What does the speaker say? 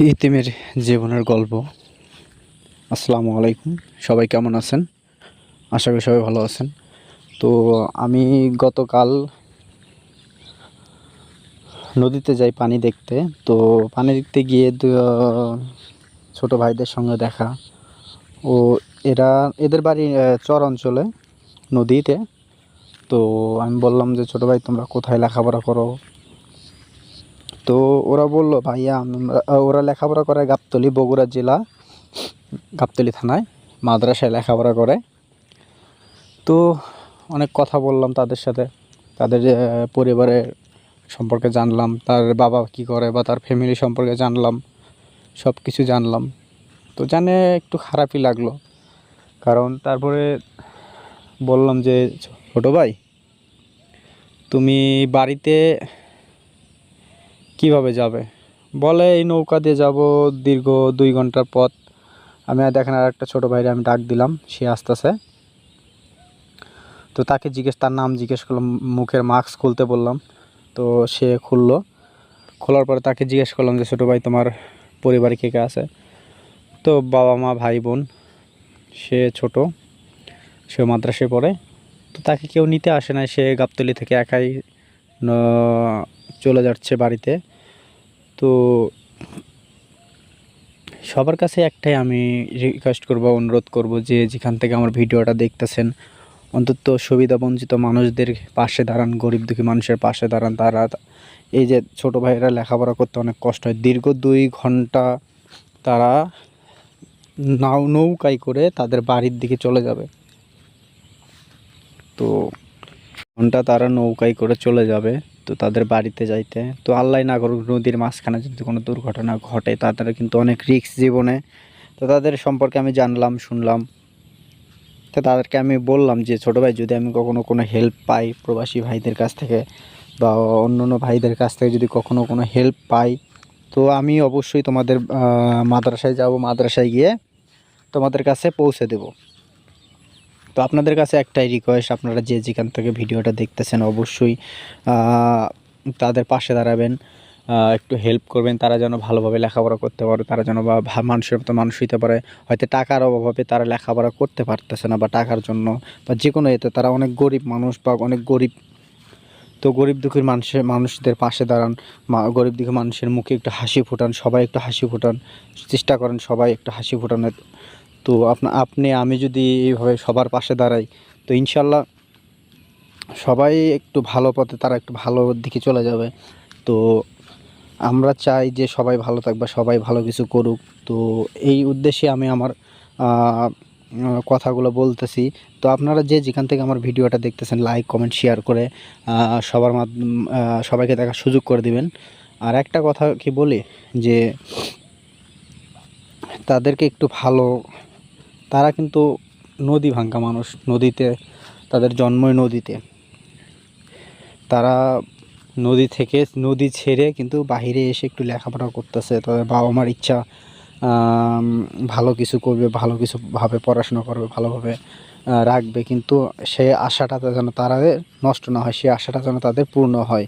ইতিমের জীবনের গল্প। আসসালামু আলাইকুম। সবাই কেমন আছেন? আশা করি সবাই ভালো আছেন। তো আমি গতকাল নদীতে যাই পানি দেখতে। তো পানি দেখতে গিয়ে ছোট ভাইদের সঙ্গে দেখা। ও এরা, এদের বাড়ি চর অঞ্চলে, নদীতে। তো আমি বললাম যে, ছোট ভাই, তোমরা কোথায় লেখাপড়া করো? তো ওরা বলল, ভাইয়া ওরা লেখাপড়া করে গাবতলি, বগুড়া জেলা, গাবতলি থানায়, মাদ্রাসায় লেখাপড়া করে। তো অনেক কথা বললাম তাদের সাথে। তাদের পরিবারের সম্পর্কে জানলাম, তার বাবা কি করে বা তার ফ্যামিলি সম্পর্কে জানলাম সব কিছু জানলাম। তো জানে একটু খারাপই লাগল। কারণ তারপরে বললাম যে, ছোটো ভাই, তুমি বাড়িতে কীভাবে যাবে? বলে, এই নৌকা দিয়ে যাব দীর্ঘ দুই ঘণ্টার পথ। আমি আর দেখেন আর একটা ছোটো ভাইরে আমি ডাক দিলাম, সে আসতেছে। তো তাকে জিজ্ঞেস, তার নাম জিজ্ঞেস করলাম, মুখের মাস্ক খুলতে বললাম। তো সে খুললো। খোলার পরে তাকে জিজ্ঞেস করলাম যে, ছোটো ভাই, তোমার পরিবারে কে কে আছে? তো বাবা মা, ভাই, বোন, সে ছোট, সে মাদ্রাসে পড়ে। তো তাকে কেউ নিতে আসে না সে গাবতলি থেকে একাই চলে যাচ্ছে বাড়িতে। তো সবার কাছে একটাই আমি রিকোয়েস্ট করব, অনুরোধ করব যে যেখান থেকে আমার ভিডিওটা দেখতেছেন, অন্তত সুবিধাবঞ্চিত মানুষদের পাশে দাঁড়ান, গরিব দুঃখী মানুষের পাশে দাঁড়ান। তারা এই যে ছোট ভাইয়েরা লেখাপড়া করতে অনেক কষ্ট হয়। দীর্ঘ দুই ঘণ্টা তারা নাও, নৌকায় করে তাদের বাড়ির দিকে চলে যাবে। তো ঘণ্টা তারা নৌকায় করে চলে যাবে। তো তাদের বাড়িতে যাইতে। তো আল্লাহ না করুক নদীর মাঝখানে যদি কোনো দুর্ঘটনা ঘটে, তাদের কিন্তু অনেক রিস্ক জীবনে। তো তাদের সম্পর্কে আমি জানলাম, শুনলাম। তো তাদেরকে আমি বললাম যে, ছোটো ভাই, যদি আমি কখনো কোনো হেল্প পাই প্রবাসী ভাইদের কাছ থেকে বা অন্য অন্য ভাইদের কাছ থেকে যদি কখনো কোনো হেল্প পাই, তো আমি অবশ্যই তোমাদের মাদ্রাসায় যাব। মাদ্রাসায় গিয়ে তোমাদের কাছে পৌঁছে দেব। তো আপনাদের কাছে একটাই রিকোয়েস্ট আপনারা যে যেখান থেকে ভিডিওটা দেখতেছেন অবশ্যই তাদের পাশে দাঁড়াবেন একটু হেল্প করবেন, তারা যেন ভালোভাবে লেখাপড়া করতে পারে, তারা যেন বা মানুষের মতো মানুষ হইতে পারে। হয়তো টাকার অভাবে তারা লেখাপড়া করতে পারতেছে না বা টাকার জন্য, বা যে কোনো এতে তারা অনেক গরিব মানুষ বা অনেক গরিব। তো গরিব দুঃখীর মানুষের মানুষদের পাশে দাঁড়ান গরিব দুঃখী মানুষের মুখে একটু হাসি ফোটান, সবাই একটু হাসি ফোটান, চেষ্টা করেন সবাই একটু হাসি ফোটানোর। তো আপনা, আপনি, আমি যদি এইভাবে সবার পাশে দাঁড়াই, তো ইনশাল্লাহ সবাই একটু ভালো পথে, তারা একটু ভালো দিকে চলে যাবে। তো আমরা চাই যে সবাই ভালো থাকবে সবাই ভালো কিছু করুক। তো এই উদ্দেশ্যে আমি আমার কথাগুলো বলতেছি। তো আপনারা যে যেখান থেকে আমার ভিডিওটা দেখতেছেন লাইক কমেন্ট শেয়ার করে সবার মাধ্যম সবাইকে দেখার সুযোগ করে দিবেন। আর একটা কথা কি বলি? যে তাদেরকে একটু ভালো তারা কিন্তু নদী ভাঙ্গা মানুষ, নদীতে, তাদের জন্মই নদীতে। তারা নদী থেকে নদী ছেড়ে কিন্তু বাইরে এসে একটু লেখাপড়া করতেছে, তাদের বাবা মার ইচ্ছা ভালো কিছু করবে, ভালো কিছু ভাবে পড়াশোনা করবে, ভালোভাবে রাখবে। কিন্তু সে আশাটা যেন তারা নষ্ট না হয় সেই আশাটা যেন তাদের পূর্ণ হয়।